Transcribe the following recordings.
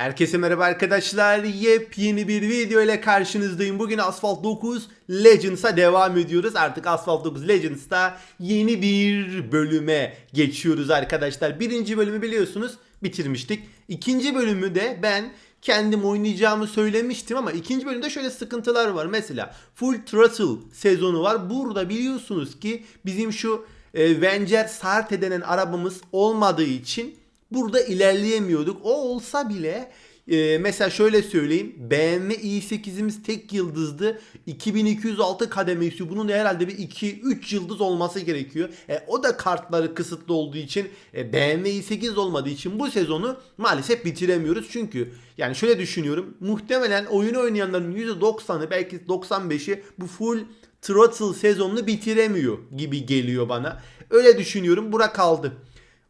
Herkese merhaba arkadaşlar. Yepyeni bir video ile karşınızdayım. Bugün Asphalt 9 Legends'a devam ediyoruz. Artık Asphalt 9 Legends'ta yeni bir bölüme geçiyoruz arkadaşlar. Birinci bölümü biliyorsunuz bitirmiştik. İkinci bölümü de ben kendim oynayacağımı söylemiştim ama ikinci bölümde şöyle sıkıntılar var. Mesela Full Throttle sezonu var. Burada biliyorsunuz ki bizim şu e, Venger Sarte denen arabamız olmadığı için burada ilerleyemiyorduk. O olsa bile e, mesela şöyle söyleyeyim. BMW i8'imiz tek yıldızdı. 2206 kademesi. Bunun da herhalde bir 2-3 yıldız olması gerekiyor. E, o da kartları kısıtlı olduğu için e, BMW i8 olmadığı için bu sezonu maalesef bitiremiyoruz. Çünkü yani şöyle düşünüyorum. Muhtemelen oyunu oynayanların %90'ı belki 95'i bu full throttle sezonunu bitiremiyor gibi geliyor bana. Öyle düşünüyorum. Bura kaldı.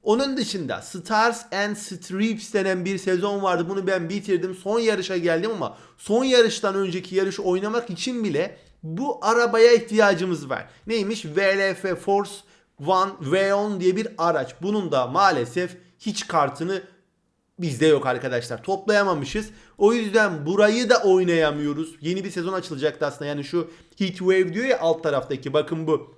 Onun dışında Stars and Strips denen bir sezon vardı. Bunu ben bitirdim. Son yarışa geldim ama son yarıştan önceki yarış oynamak için bile bu arabaya ihtiyacımız var. Neymiş? VLF Force One V10 diye bir araç. Bunun da maalesef hiç kartını bizde yok arkadaşlar. Toplayamamışız. O yüzden burayı da oynayamıyoruz. Yeni bir sezon açılacaktı aslında. Yani şu Heat Wave diyor ya alt taraftaki. Bakın bu.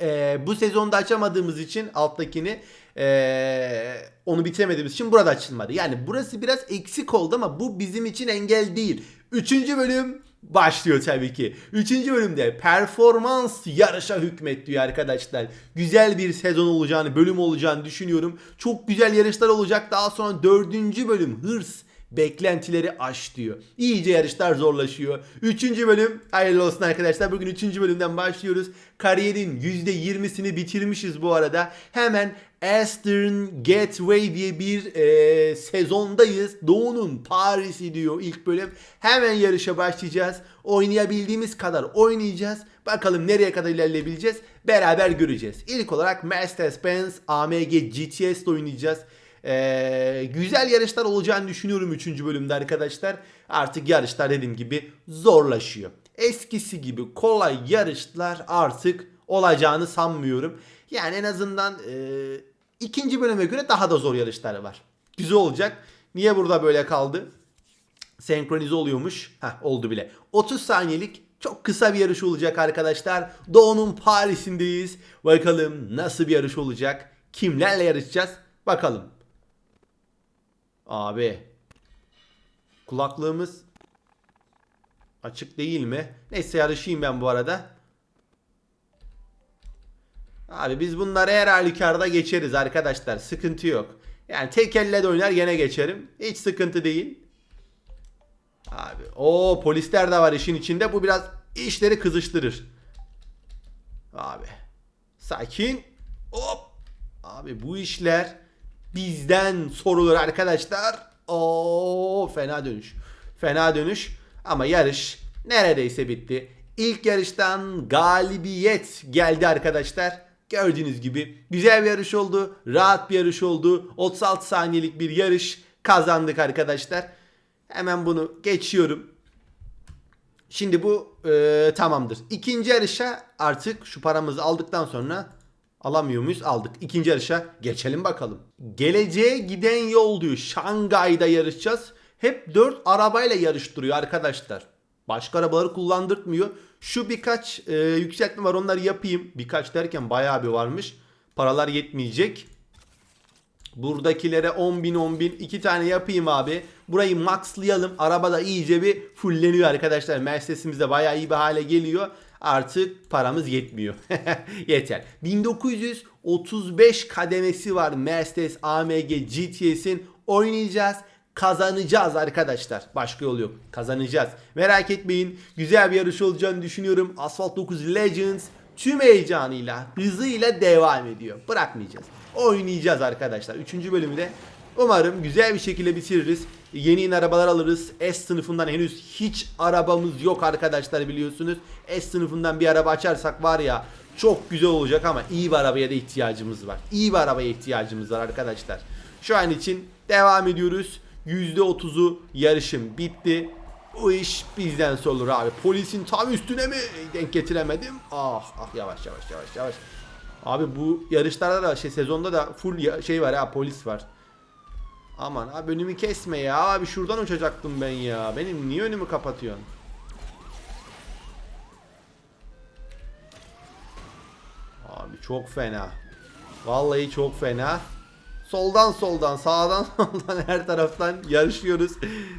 Ee, bu sezonda açamadığımız için alttakini ee, onu bitiremediğimiz için burada açılmadı. Yani burası biraz eksik oldu ama bu bizim için engel değil. Üçüncü bölüm başlıyor tabii ki. Üçüncü bölümde performans yarışa hükmet diyor arkadaşlar. Güzel bir sezon olacağını, bölüm olacağını düşünüyorum. Çok güzel yarışlar olacak. Daha sonra dördüncü bölüm hırs beklentileri aş diyor. İyice yarışlar zorlaşıyor. Üçüncü bölüm hayırlı olsun arkadaşlar. Bugün üçüncü bölümden başlıyoruz. Kariyerin %20'sini bitirmişiz bu arada. Hemen Eastern Gateway diye bir e, sezondayız. Doğu'nun Paris'i diyor ilk bölüm. Hemen yarışa başlayacağız. Oynayabildiğimiz kadar oynayacağız. Bakalım nereye kadar ilerleyebileceğiz. Beraber göreceğiz. İlk olarak Mercedes-Benz AMG GTS ile oynayacağız. Ee, güzel yarışlar olacağını düşünüyorum 3. bölümde arkadaşlar. Artık yarışlar dediğim gibi zorlaşıyor. Eskisi gibi kolay yarışlar artık olacağını sanmıyorum. Yani en azından e, ikinci bölüme göre daha da zor yarışlar var. Güzel olacak. Niye burada böyle kaldı? Senkronize oluyormuş. Heh oldu bile. 30 saniyelik çok kısa bir yarış olacak arkadaşlar. Doğu'nun Paris'indeyiz. Bakalım nasıl bir yarış olacak? Kimlerle yarışacağız? Bakalım. Abi. Kulaklığımız açık değil mi? Neyse yarışayım ben bu arada. Abi biz bunları her halükarda geçeriz arkadaşlar. Sıkıntı yok. Yani tek elle de oynar gene geçerim. Hiç sıkıntı değil. Abi o polisler de var işin içinde. Bu biraz işleri kızıştırır. Abi. Sakin. Hop. Abi bu işler bizden sorulur arkadaşlar. Oo fena dönüş. Fena dönüş. Ama yarış neredeyse bitti. İlk yarıştan galibiyet geldi arkadaşlar. Gördüğünüz gibi güzel bir yarış oldu. Rahat bir yarış oldu. 36 saniyelik bir yarış kazandık arkadaşlar. Hemen bunu geçiyorum. Şimdi bu e, tamamdır. İkinci yarışa artık şu paramızı aldıktan sonra alamıyor muyuz? Aldık. İkinci yarışa geçelim bakalım. Geleceğe giden yol diyor. Şangay'da yarışacağız. Hep 4 arabayla yarıştırıyor arkadaşlar. Başka arabaları kullandırtmıyor. Şu birkaç e, yükseltme var onları yapayım. Birkaç derken bayağı bir varmış. Paralar yetmeyecek. Buradakilere 10 bin 10 bin iki tane yapayım abi. Burayı maxlayalım. Araba da iyice bir fulleniyor arkadaşlar. Mercedes'imiz de bayağı iyi bir hale geliyor. Artık paramız yetmiyor. Yeter. 1935 kademesi var Mercedes AMG GTS'in. Oynayacağız kazanacağız arkadaşlar. Başka yol yok. Kazanacağız. Merak etmeyin. Güzel bir yarış olacağını düşünüyorum. Asphalt 9 Legends tüm heyecanıyla, hızıyla devam ediyor. Bırakmayacağız. Oynayacağız arkadaşlar. Üçüncü bölümü de umarım güzel bir şekilde bitiririz. Yeni yeni arabalar alırız. S sınıfından henüz hiç arabamız yok arkadaşlar biliyorsunuz. S sınıfından bir araba açarsak var ya çok güzel olacak ama iyi bir arabaya da ihtiyacımız var. İyi bir arabaya ihtiyacımız var arkadaşlar. Şu an için devam ediyoruz. %30'u yarışım bitti. Bu iş bizden sorulur abi. Polisin tam üstüne mi denk getiremedim? Ah ah yavaş yavaş yavaş yavaş. Abi bu yarışlarda da şey sezonda da full şey var ya polis var. Aman abi önümü kesme ya. Abi şuradan uçacaktım ben ya. Benim niye önümü kapatıyorsun? Abi çok fena. Vallahi çok fena. Soldan soldan sağdan soldan her taraftan yarışıyoruz.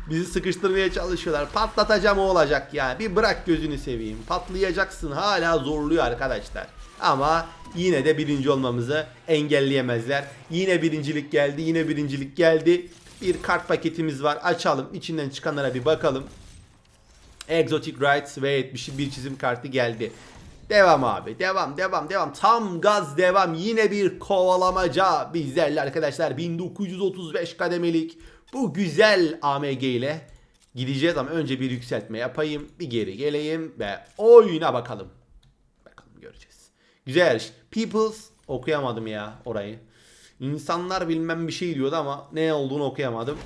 Bizi sıkıştırmaya çalışıyorlar. Patlatacağım o olacak yani. Bir bırak gözünü seveyim. Patlayacaksın hala zorluyor arkadaşlar. Ama yine de birinci olmamızı engelleyemezler. Yine birincilik geldi. Yine birincilik geldi. Bir kart paketimiz var. Açalım. İçinden çıkanlara bir bakalım. Exotic Rights V70'i bir çizim kartı geldi. Devam abi. Devam, devam, devam. Tam gaz devam. Yine bir kovalamaca bizlerle arkadaşlar. 1935 kademelik bu güzel AMG ile gideceğiz ama önce bir yükseltme yapayım. Bir geri geleyim ve oyuna bakalım. Bakalım göreceğiz. Güzel yarış. Peoples okuyamadım ya orayı. İnsanlar bilmem bir şey diyordu ama ne olduğunu okuyamadım.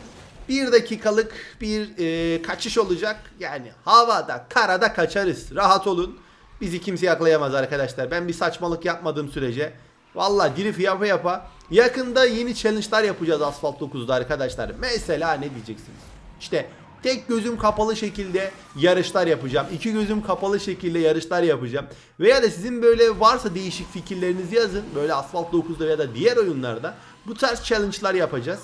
Bir dakikalık bir e, kaçış olacak. Yani havada, karada kaçarız. Rahat olun. Bizi kimse yakalayamaz arkadaşlar. Ben bir saçmalık yapmadığım sürece. Valla drift yapa yapa. Yakında yeni challenge'lar yapacağız Asphalt 9'da arkadaşlar. Mesela ne diyeceksiniz? İşte tek gözüm kapalı şekilde yarışlar yapacağım. İki gözüm kapalı şekilde yarışlar yapacağım. Veya da sizin böyle varsa değişik fikirlerinizi yazın. Böyle Asphalt 9'da ya da diğer oyunlarda bu tarz challenge'lar yapacağız.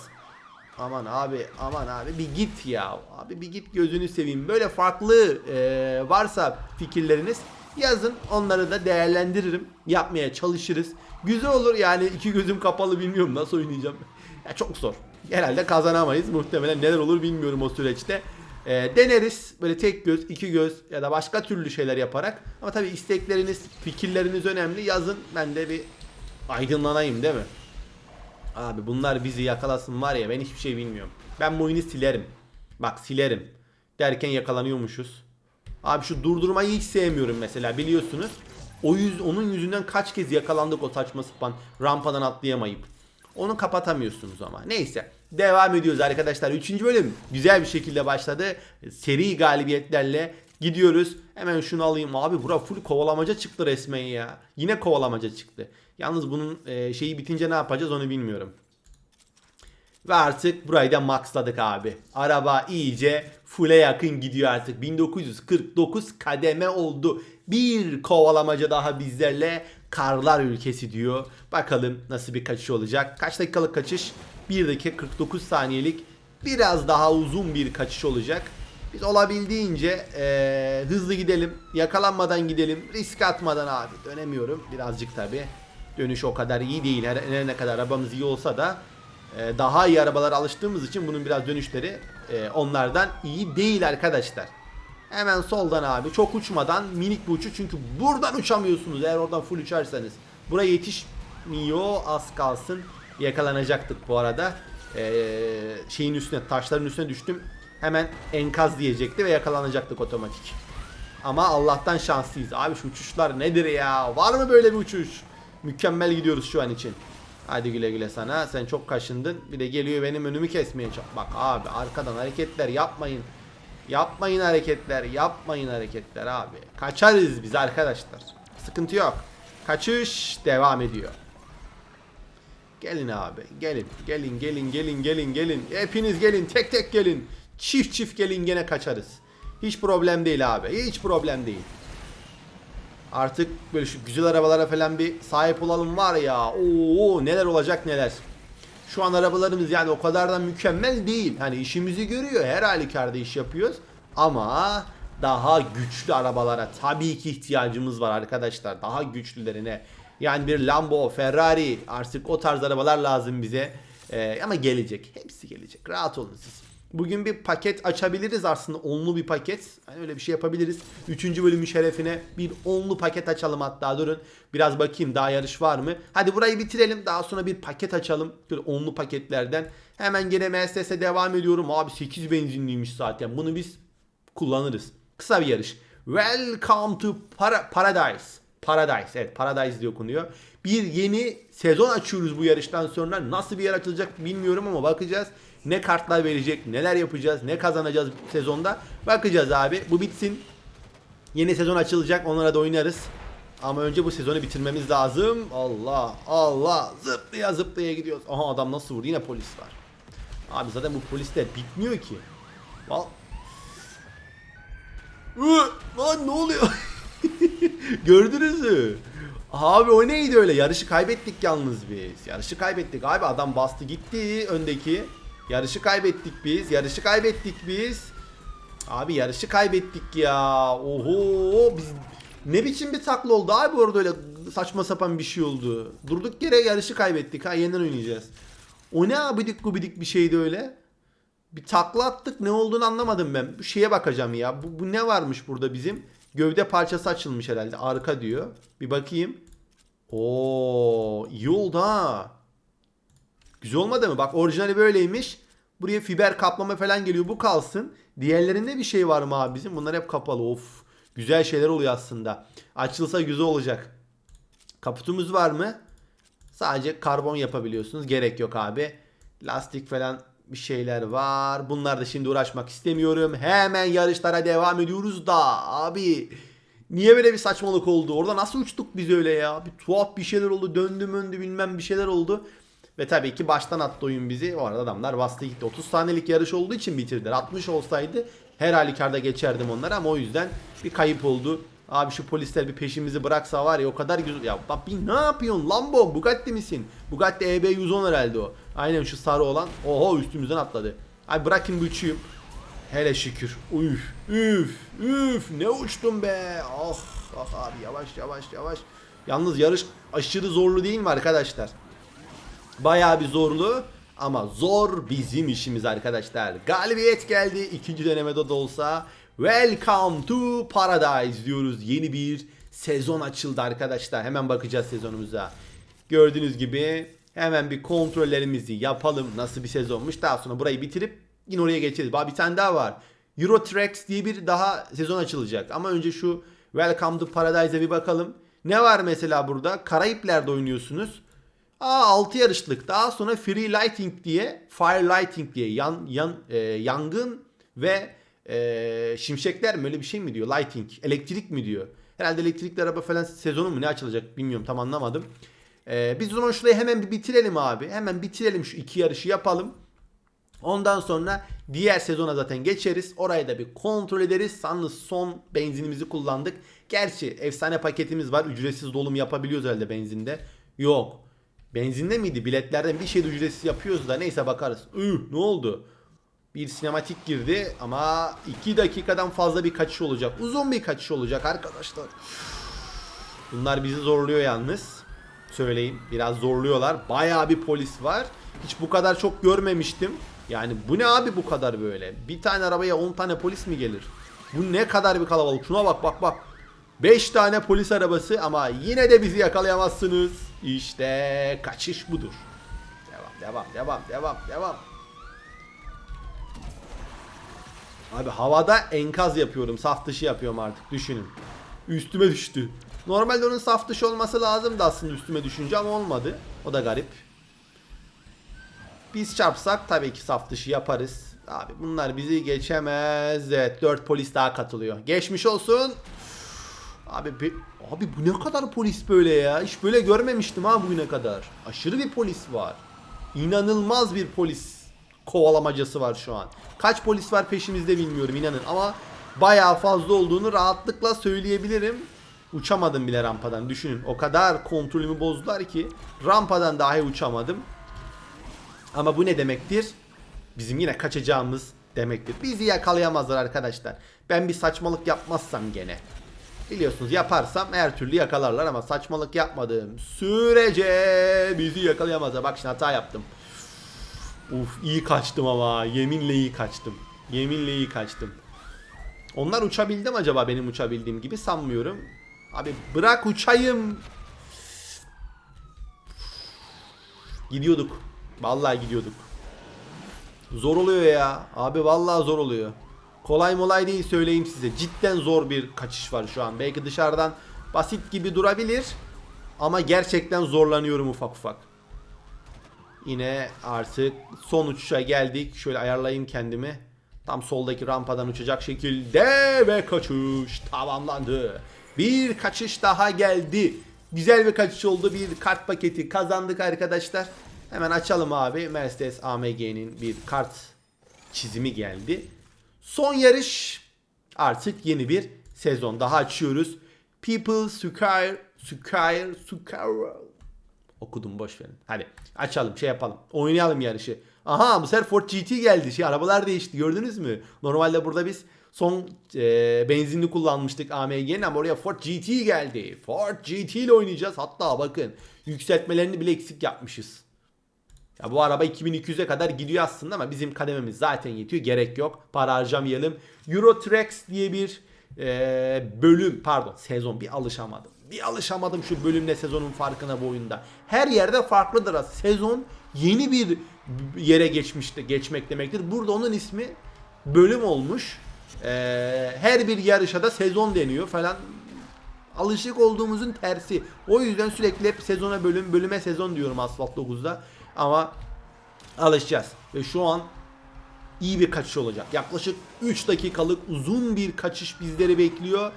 Aman abi aman abi bir git ya. Abi bir git gözünü seveyim. Böyle farklı e, varsa fikirleriniz yazın. Onları da değerlendiririm. Yapmaya çalışırız. Güzel olur yani iki gözüm kapalı bilmiyorum nasıl oynayacağım. Ya çok zor. Herhalde kazanamayız. Muhtemelen neler olur bilmiyorum o süreçte. E, deneriz böyle tek göz, iki göz ya da başka türlü şeyler yaparak. Ama tabii istekleriniz, fikirleriniz önemli. Yazın ben de bir aydınlanayım değil mi? Abi bunlar bizi yakalasın var ya ben hiçbir şey bilmiyorum. Ben bu oyunu silerim. Bak silerim. Derken yakalanıyormuşuz. Abi şu durdurmayı hiç sevmiyorum mesela biliyorsunuz. O yüz, onun yüzünden kaç kez yakalandık o saçma sapan rampadan atlayamayıp. Onu kapatamıyorsunuz ama. Neyse. Devam ediyoruz arkadaşlar. Üçüncü bölüm güzel bir şekilde başladı. Seri galibiyetlerle gidiyoruz. Hemen şunu alayım. Abi bura full kovalamaca çıktı resmen ya. Yine kovalamaca çıktı. Yalnız bunun e, şeyi bitince ne yapacağız onu bilmiyorum. Ve artık burayı da maxladık abi. Araba iyice full'e yakın gidiyor artık. 1949 kademe oldu. Bir kovalamaca daha bizlerle karlar ülkesi diyor. Bakalım nasıl bir kaçış olacak. Kaç dakikalık kaçış? 1 dakika 49 saniyelik biraz daha uzun bir kaçış olacak. Biz olabildiğince eee, hızlı gidelim. Yakalanmadan gidelim. Risk atmadan abi. Dönemiyorum. Birazcık tabi. Dönüş o kadar iyi değil. Her, her ne kadar arabamız iyi olsa da e, daha iyi arabalara alıştığımız için bunun biraz dönüşleri e, onlardan iyi değil arkadaşlar. Hemen soldan abi çok uçmadan minik bir uçuş çünkü buradan uçamıyorsunuz eğer oradan full uçarsanız. Buraya yetişmiyor az kalsın yakalanacaktık bu arada. Ee, şeyin üstüne taşların üstüne düştüm hemen enkaz diyecekti ve yakalanacaktık otomatik. Ama Allah'tan şanslıyız. Abi şu uçuşlar nedir ya? Var mı böyle bir uçuş? Mükemmel gidiyoruz şu an için. Hadi güle güle sana. Sen çok kaşındın. Bir de geliyor benim önümü kesmeye. Bak abi arkadan hareketler yapmayın. Yapmayın hareketler. Yapmayın hareketler abi. Kaçarız biz arkadaşlar. Sıkıntı yok. Kaçış devam ediyor. Gelin abi. Gelin. Gelin gelin gelin gelin gelin. Hepiniz gelin. Tek tek gelin. Çift çift gelin gene kaçarız. Hiç problem değil abi. Hiç problem değil. Artık böyle şu güzel arabalara falan bir sahip olalım var ya. Oo neler olacak neler. Şu an arabalarımız yani o kadar da mükemmel değil. Hani işimizi görüyor. Her halükarda iş yapıyoruz. Ama daha güçlü arabalara tabii ki ihtiyacımız var arkadaşlar. Daha güçlülerine. Yani bir Lambo, Ferrari artık o tarz arabalar lazım bize. Ee, ama gelecek. Hepsi gelecek. Rahat olun siz. Bugün bir paket açabiliriz aslında. Onlu bir paket. Hani öyle bir şey yapabiliriz. Üçüncü bölümün şerefine bir onlu paket açalım hatta durun. Biraz bakayım daha yarış var mı? Hadi burayı bitirelim. Daha sonra bir paket açalım. Böyle onlu paketlerden. Hemen gene Mercedes'e devam ediyorum. Abi 8 benzinliymiş zaten. Bunu biz kullanırız. Kısa bir yarış. Welcome to Para- Paradise. Paradise. Evet Paradise diye okunuyor. Bir yeni sezon açıyoruz bu yarıştan sonra. Nasıl bir yer açılacak bilmiyorum ama bakacağız. Ne kartlar verecek, neler yapacağız, ne kazanacağız sezonda. Bakacağız abi. Bu bitsin. Yeni sezon açılacak. Onlara da oynarız. Ama önce bu sezonu bitirmemiz lazım. Allah Allah. Zıplaya zıplaya gidiyoruz. Aha adam nasıl vurdu? Yine polis var. Abi zaten bu polisler bitmiyor ki. Val Lan ne oluyor? Gördünüz mü? Abi o neydi öyle? Yarışı kaybettik yalnız biz. Yarışı kaybettik abi. Adam bastı gitti öndeki. Yarışı kaybettik biz. Yarışı kaybettik biz. Abi yarışı kaybettik ya. Oho biz ne biçim bir takla oldu abi orada öyle saçma sapan bir şey oldu. Durduk yere yarışı kaybettik ha yeniden oynayacağız. O ne abidik gubidik bir şeydi öyle. Bir takla attık ne olduğunu anlamadım ben. Bu şeye bakacağım ya. Bu, bu ne varmış burada bizim? Gövde parçası açılmış herhalde. Arka diyor. Bir bakayım. Oo, iyi oldu ha. Güzel olmadı mı? Bak orijinali böyleymiş. Buraya fiber kaplama falan geliyor. Bu kalsın. Diğerlerinde bir şey var mı abi bizim? Bunlar hep kapalı. Of. Güzel şeyler oluyor aslında. Açılsa güzel olacak. Kaputumuz var mı? Sadece karbon yapabiliyorsunuz. Gerek yok abi. Lastik falan bir şeyler var. Bunlar da şimdi uğraşmak istemiyorum. Hemen yarışlara devam ediyoruz da abi. Niye böyle bir saçmalık oldu? Orada nasıl uçtuk biz öyle ya? Bir tuhaf bir şeyler oldu. Döndü möndü bilmem bir şeyler oldu. Ve tabii ki baştan attı oyun bizi. O arada adamlar bastı gitti. 30 saniyelik yarış olduğu için bitirdiler. 60 olsaydı her halükarda geçerdim onları ama o yüzden bir kayıp oldu. Abi şu polisler bir peşimizi bıraksa var ya o kadar güzel. Ya bak bir ne yapıyorsun Lambo? Bugatti misin? Bugatti EB 110 herhalde o. Aynen şu sarı olan. Oho üstümüzden atladı. Ay bırakın bu uçuyum. Hele şükür. Üf üf üf ne uçtum be. Ah ah abi yavaş yavaş yavaş. Yalnız yarış aşırı zorlu değil mi arkadaşlar? Bayağı bir zorlu ama zor bizim işimiz arkadaşlar. Galibiyet geldi ikinci denemede de olsa. Welcome to Paradise diyoruz. Yeni bir sezon açıldı arkadaşlar. Hemen bakacağız sezonumuza. Gördüğünüz gibi hemen bir kontrollerimizi yapalım. Nasıl bir sezonmuş. Daha sonra burayı bitirip yine oraya geçeriz. Bak bir tane daha var. Euro Tracks diye bir daha sezon açılacak. Ama önce şu Welcome to Paradise'e bir bakalım. Ne var mesela burada? Karayipler'de oynuyorsunuz. Aa 6 yarışlık. Daha sonra Free Lighting diye, Fire Lighting diye yan yan e, yangın ve e, şimşekler mi öyle bir şey mi diyor? Lighting, elektrik mi diyor? Herhalde elektrikli araba falan sezonu mu ne açılacak bilmiyorum tam anlamadım. E, biz o zaman şurayı hemen bir bitirelim abi. Hemen bitirelim şu iki yarışı yapalım. Ondan sonra diğer sezona zaten geçeriz. Orayı da bir kontrol ederiz. Sanırım son benzinimizi kullandık. Gerçi efsane paketimiz var. Ücretsiz dolum yapabiliyoruz herhalde benzinde. Yok. Benzinde miydi? Biletlerden bir şey ücretsiz yapıyoruz da neyse bakarız. Üh ne oldu? Bir sinematik girdi ama 2 dakikadan fazla bir kaçış olacak. Uzun bir kaçış olacak arkadaşlar. Bunlar bizi zorluyor yalnız. Söyleyeyim biraz zorluyorlar. Bayağı bir polis var. Hiç bu kadar çok görmemiştim. Yani bu ne abi bu kadar böyle? Bir tane arabaya 10 tane polis mi gelir? Bu ne kadar bir kalabalık. Şuna bak bak bak. 5 tane polis arabası ama yine de bizi yakalayamazsınız. İşte kaçış budur. Devam devam devam devam devam. Abi havada enkaz yapıyorum. Saf dışı yapıyorum artık. Düşünün. Üstüme düştü. Normalde onun saf dışı olması lazımdı aslında üstüme düşünce ama olmadı. O da garip. Biz çarpsak tabii ki saf dışı yaparız. Abi bunlar bizi geçemez. Evet 4 polis daha katılıyor. Geçmiş olsun. Abi be- abi bu ne kadar polis böyle ya? Hiç böyle görmemiştim ha bugüne kadar. Aşırı bir polis var. İnanılmaz bir polis kovalamacası var şu an. Kaç polis var peşimizde bilmiyorum inanın ama bayağı fazla olduğunu rahatlıkla söyleyebilirim. Uçamadım bile rampadan düşünün. O kadar kontrolümü bozdular ki rampadan dahi uçamadım. Ama bu ne demektir? Bizim yine kaçacağımız demektir. Bizi yakalayamazlar arkadaşlar. Ben bir saçmalık yapmazsam gene. Biliyorsunuz yaparsam her türlü yakalarlar ama saçmalık yapmadığım sürece bizi yakalayamazlar. Bak şimdi hata yaptım. Uf iyi kaçtım ama yeminle iyi kaçtım. Yeminle iyi kaçtım. Onlar uçabildi mi acaba benim uçabildiğim gibi sanmıyorum. Abi bırak uçayım. Gidiyorduk. Vallahi gidiyorduk. Zor oluyor ya. Abi vallahi zor oluyor. Kolay molay değil söyleyeyim size. Cidden zor bir kaçış var şu an. Belki dışarıdan basit gibi durabilir. Ama gerçekten zorlanıyorum ufak ufak. Yine artık son uçuşa geldik. Şöyle ayarlayayım kendimi. Tam soldaki rampadan uçacak şekilde ve kaçış tamamlandı. Bir kaçış daha geldi. Güzel bir kaçış oldu. Bir kart paketi kazandık arkadaşlar. Hemen açalım abi. Mercedes AMG'nin bir kart çizimi geldi. Son yarış artık yeni bir sezon daha açıyoruz. People Sukar Sukar Sukar Okudum boş verin. Hadi açalım şey yapalım. Oynayalım yarışı. Aha bu sefer Ford GT geldi. Şey arabalar değişti gördünüz mü? Normalde burada biz son e, benzinli kullanmıştık AMG'nin ama oraya Ford GT geldi. Ford GT ile oynayacağız. Hatta bakın yükseltmelerini bile eksik yapmışız. Ya bu araba 2200'e kadar gidiyor aslında ama bizim kadememiz zaten yetiyor. Gerek yok. Para harcamayalım. Euro diye bir e, bölüm pardon sezon bir alışamadım. Bir alışamadım şu bölümle sezonun farkına bu oyunda. Her yerde farklıdır. Sezon yeni bir yere geçmişti, geçmek demektir. Burada onun ismi bölüm olmuş. E, her bir yarışa da sezon deniyor falan alışık olduğumuzun tersi. O yüzden sürekli hep sezona bölüm, bölüme sezon diyorum Asphalt 9'da. Ama alışacağız. Ve şu an iyi bir kaçış olacak. Yaklaşık 3 dakikalık uzun bir kaçış bizleri bekliyor.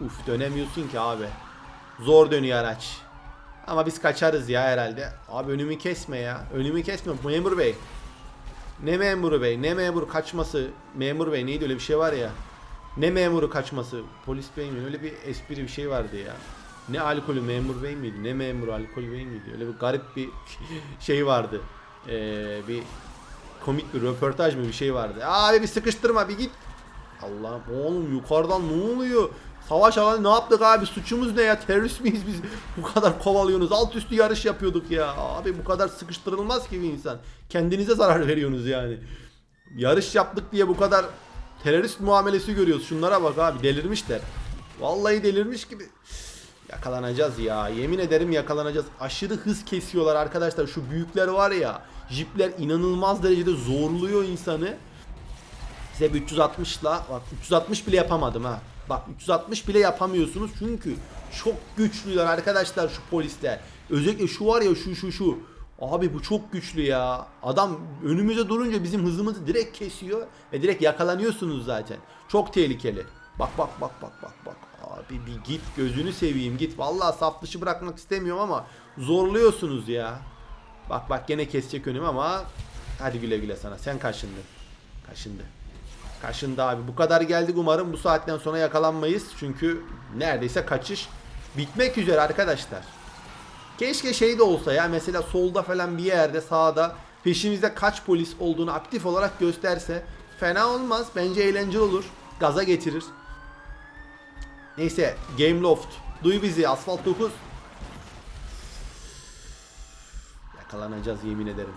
Uf dönemiyorsun ki abi. Zor dönüyor araç. Ama biz kaçarız ya herhalde. Abi önümü kesme ya. Önümü kesme memur bey. Ne memuru bey? Ne memuru kaçması? Memur bey neydi öyle bir şey var ya. Ne memuru kaçması? Polis bey mi? Öyle bir espri bir şey vardı ya. Ne alkolü memur bey miydi? Ne memuru alkol bey miydi? Öyle bir garip bir şey vardı. Ee, bir komik bir röportaj mı bir şey vardı. Abi bir sıkıştırma bir git. Allah'ım oğlum yukarıdan ne oluyor? Savaş alanı ne yaptık abi? Suçumuz ne ya? Terörist miyiz biz? Bu kadar kovalıyorsunuz. Alt üstü yarış yapıyorduk ya. Abi bu kadar sıkıştırılmaz ki bir insan. Kendinize zarar veriyorsunuz yani. Yarış yaptık diye bu kadar terörist muamelesi görüyoruz. Şunlara bak abi delirmişler. Vallahi delirmiş gibi. Yakalanacağız ya. Yemin ederim yakalanacağız. Aşırı hız kesiyorlar arkadaşlar. Şu büyükler var ya. Jipler inanılmaz derecede zorluyor insanı. Size bir 360 ile bak 360 bile yapamadım ha. Bak 360 bile yapamıyorsunuz çünkü çok güçlüler arkadaşlar şu polisler. Özellikle şu var ya şu şu şu. Abi bu çok güçlü ya. Adam önümüze durunca bizim hızımızı direkt kesiyor ve direkt yakalanıyorsunuz zaten. Çok tehlikeli. Bak bak bak bak bak bak. Abi bir git gözünü seveyim git. Vallahi saf dışı bırakmak istemiyorum ama zorluyorsunuz ya. Bak bak gene kesecek önüm ama hadi güle güle sana. Sen kaşındın. Kaşındı. Kaşındı abi. Bu kadar geldik umarım bu saatten sonra yakalanmayız. Çünkü neredeyse kaçış bitmek üzere arkadaşlar. Keşke şey de olsa ya mesela solda falan bir yerde sağda peşimizde kaç polis olduğunu aktif olarak gösterse fena olmaz. Bence eğlenceli olur. Gaza getirir. Neyse Game Loft. Duy bizi Asfalt 9. Yakalanacağız yemin ederim.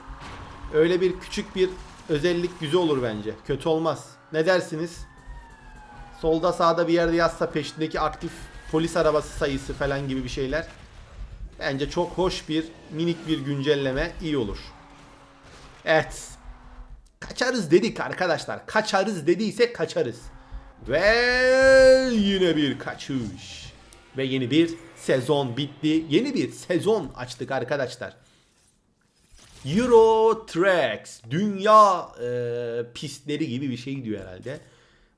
Öyle bir küçük bir özellik güzel olur bence. Kötü olmaz. Ne dersiniz? Solda sağda bir yerde yazsa peşindeki aktif polis arabası sayısı falan gibi bir şeyler. Bence çok hoş bir minik bir güncelleme iyi olur. Evet. Kaçarız dedik arkadaşlar. Kaçarız dediysek kaçarız. Ve yine bir kaçış. Ve yeni bir sezon bitti. Yeni bir sezon açtık arkadaşlar. Euro Tracks. Dünya e, pistleri gibi bir şey gidiyor herhalde.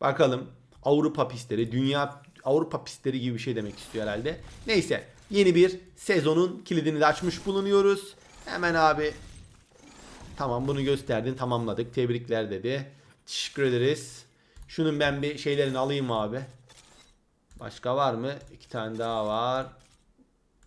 Bakalım. Avrupa pistleri, dünya Avrupa pistleri gibi bir şey demek istiyor herhalde. Neyse. Yeni bir sezonun kilidini de açmış bulunuyoruz. Hemen abi Tamam bunu gösterdin tamamladık. Tebrikler dedi. Teşekkür ederiz. Şunun ben bir şeylerini alayım abi. Başka var mı? İki tane daha var.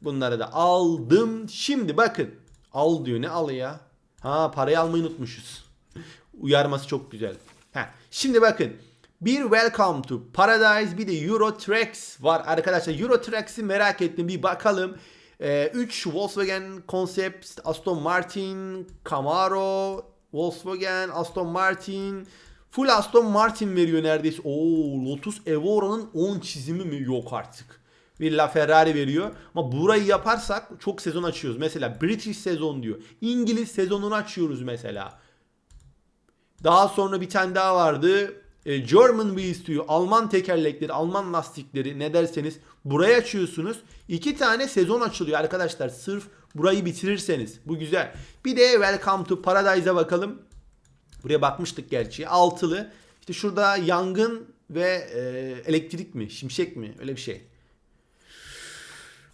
Bunları da aldım. Şimdi bakın. Al diyor ne al ya? Ha parayı almayı unutmuşuz. Uyarması çok güzel. Ha, şimdi bakın. Bir Welcome to Paradise bir de Euro Tracks var arkadaşlar. Euro Tracks'i merak ettim bir bakalım. 3 Volkswagen Concept, Aston Martin, Camaro, Volkswagen, Aston Martin. Full Aston Martin veriyor neredeyse. Oo Lotus Evora'nın 10 çizimi mi yok artık. Bir La Ferrari veriyor. Ama burayı yaparsak çok sezon açıyoruz. Mesela British sezon diyor. İngiliz sezonunu açıyoruz mesela. Daha sonra bir tane daha vardı. E, German wheels diyor. Alman tekerlekleri, Alman lastikleri ne derseniz buraya açıyorsunuz. İki tane sezon açılıyor arkadaşlar. Sırf burayı bitirirseniz. Bu güzel. Bir de Welcome to Paradise'a bakalım. Buraya bakmıştık gerçi. Altılı. İşte şurada yangın ve e, elektrik mi? Şimşek mi? Öyle bir şey.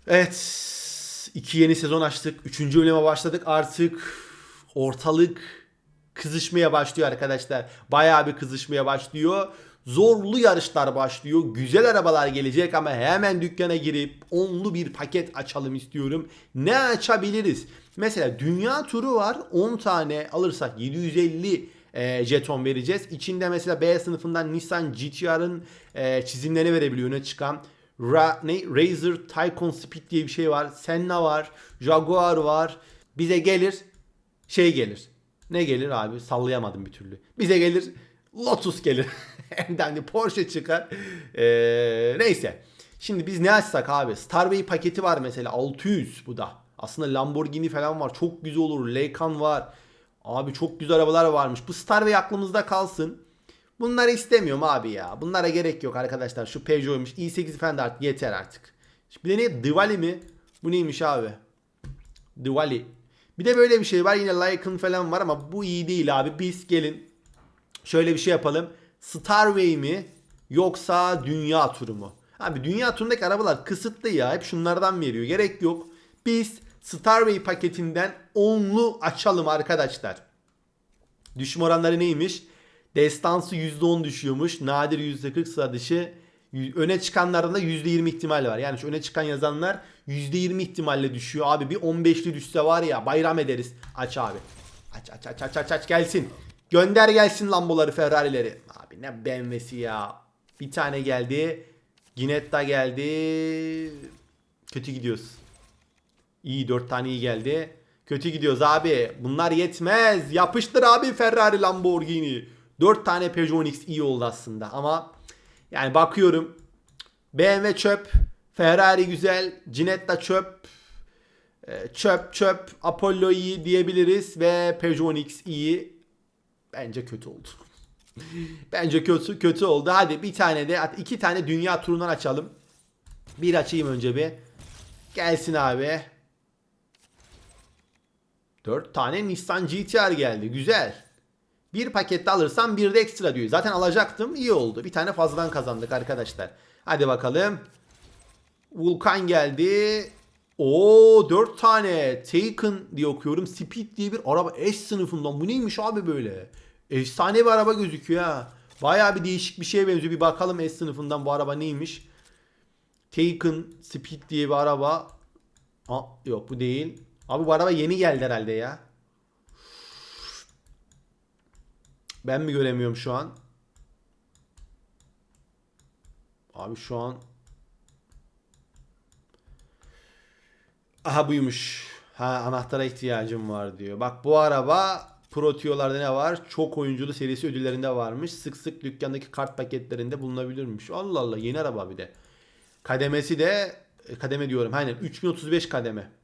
Evet. iki yeni sezon açtık. Üçüncü bölüme başladık. Artık ortalık kızışmaya başlıyor arkadaşlar. Bayağı bir kızışmaya başlıyor. Zorlu yarışlar başlıyor. Güzel arabalar gelecek ama hemen dükkana girip onlu bir paket açalım istiyorum. Ne açabiliriz? Mesela dünya turu var. 10 tane alırsak 750 e, jeton vereceğiz. İçinde mesela B sınıfından Nissan GTR'ın e, çizimlerini verebiliyor öne çıkan. Ra, ne? Razer Tycoon Speed diye bir şey var. Senna var. Jaguar var. Bize gelir şey gelir. Ne gelir abi? Sallayamadım bir türlü. Bize gelir Lotus gelir. Hem Porsche çıkar. Ee, neyse. Şimdi biz ne açsak abi? Starway paketi var mesela 600 bu da. Aslında Lamborghini falan var. Çok güzel olur. Leykan var. Abi çok güzel arabalar varmış. Bu Starway aklımızda kalsın. Bunları istemiyorum abi ya. Bunlara gerek yok arkadaşlar. Şu Peugeot'muş. i8 falan da artık yeter artık. Bir de ne? Diwali mi? Bu neymiş abi? Diwali. Bir de böyle bir şey var. Yine Lycan falan var ama bu iyi değil abi. Biz gelin şöyle bir şey yapalım. Starway mi yoksa dünya turu mu? Abi dünya turundaki arabalar kısıtlı ya. Hep şunlardan veriyor. Gerek yok. Biz Starway paketinden onlu açalım arkadaşlar. Düşme oranları neymiş? Destansı %10 düşüyormuş. Nadir %40 sıra dışı. Öne çıkanlardan da %20 ihtimal var. Yani şu öne çıkan yazanlar %20 ihtimalle düşüyor. Abi bir 15'li düşse var ya bayram ederiz. Aç abi. Aç aç aç aç aç aç gelsin. Gönder gelsin Lamboları Ferrari'leri. Abi ne BMW'si ya. Bir tane geldi. Ginetta geldi. Kötü gidiyoruz. İyi 4 tane iyi geldi. Kötü gidiyoruz abi. Bunlar yetmez. Yapıştır abi Ferrari Lamborghini. 4 tane Peugeot X iyi oldu aslında ama yani bakıyorum BMW çöp, Ferrari güzel, Ginetta çöp, e, çöp çöp, Apollo iyi diyebiliriz ve Peugeot X iyi. Bence kötü oldu. Bence kötü kötü oldu. Hadi bir tane de iki tane dünya turundan açalım. Bir açayım önce bir. Gelsin abi. 4 tane Nissan GTR geldi. Güzel. Bir pakette alırsam bir de ekstra diyor. Zaten alacaktım. iyi oldu. Bir tane fazladan kazandık arkadaşlar. Hadi bakalım. Vulkan geldi. Oo 4 tane Taken diye okuyorum. Speed diye bir araba S sınıfından. Bu neymiş abi böyle? Efsane bir araba gözüküyor ha. Baya bir değişik bir şeye benziyor. Bir bakalım S sınıfından bu araba neymiş. Taken Speed diye bir araba. Aa, yok bu değil. Abi bu araba yeni geldi herhalde ya. Ben mi göremiyorum şu an? Abi şu an Aha buymuş. Ha anahtara ihtiyacım var diyor. Bak bu araba Proteo'larda ne var? Çok oyunculu serisi ödüllerinde varmış. Sık sık dükkandaki kart paketlerinde bulunabilirmiş. Allah Allah yeni araba bir de. Kademesi de e, kademe diyorum. Aynen 3035 kademe.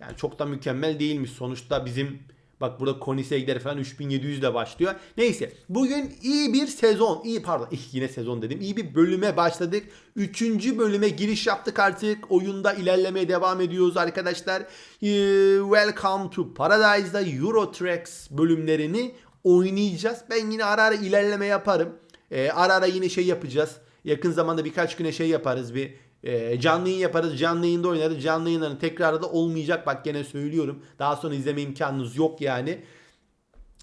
Yani çok da mükemmel değilmiş. Sonuçta bizim bak burada Koenigsegger falan 3700 ile başlıyor. Neyse bugün iyi bir sezon. iyi pardon ih, yine sezon dedim. İyi bir bölüme başladık. Üçüncü bölüme giriş yaptık artık. Oyunda ilerlemeye devam ediyoruz arkadaşlar. Ee, Welcome to Paradise'da Euro Tracks bölümlerini oynayacağız. Ben yine ara ara ilerleme yaparım. Ee, ara ara yine şey yapacağız. Yakın zamanda birkaç güne şey yaparız bir e, canlı yayın yaparız. Canlı yayında oynarız. Canlı yayınların tekrarı da olmayacak. Bak gene söylüyorum. Daha sonra izleme imkanınız yok yani.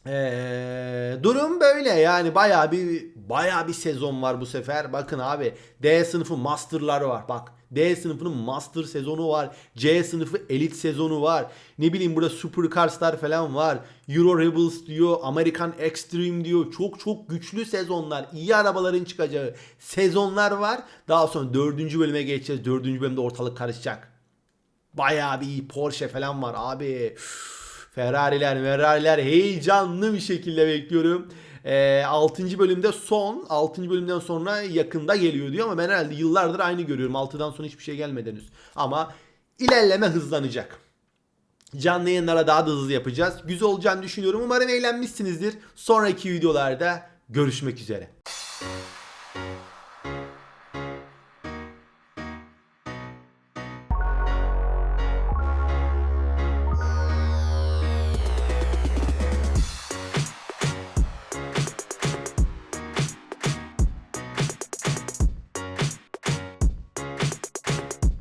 Ee, durum böyle yani bayağı bir bayağı bir sezon var bu sefer. Bakın abi D sınıfı masterlar var. Bak D sınıfının master sezonu var. C sınıfı elit sezonu var. Ne bileyim burada supercarslar falan var. Euro Rebels diyor. American Extreme diyor. Çok çok güçlü sezonlar. iyi arabaların çıkacağı sezonlar var. Daha sonra dördüncü bölüme geçeceğiz. Dördüncü bölümde ortalık karışacak. Bayağı bir iyi Porsche falan var abi. Ferrari'ler, Ferrari'ler heyecanlı bir şekilde bekliyorum. E, 6. bölümde son. 6. bölümden sonra yakında geliyor diyor ama ben herhalde yıllardır aynı görüyorum. 6'dan sonra hiçbir şey gelmedi henüz. Ama ilerleme hızlanacak. Canlı yayınlara daha da hızlı yapacağız. Güzel olacağını düşünüyorum. Umarım eğlenmişsinizdir. Sonraki videolarda görüşmek üzere.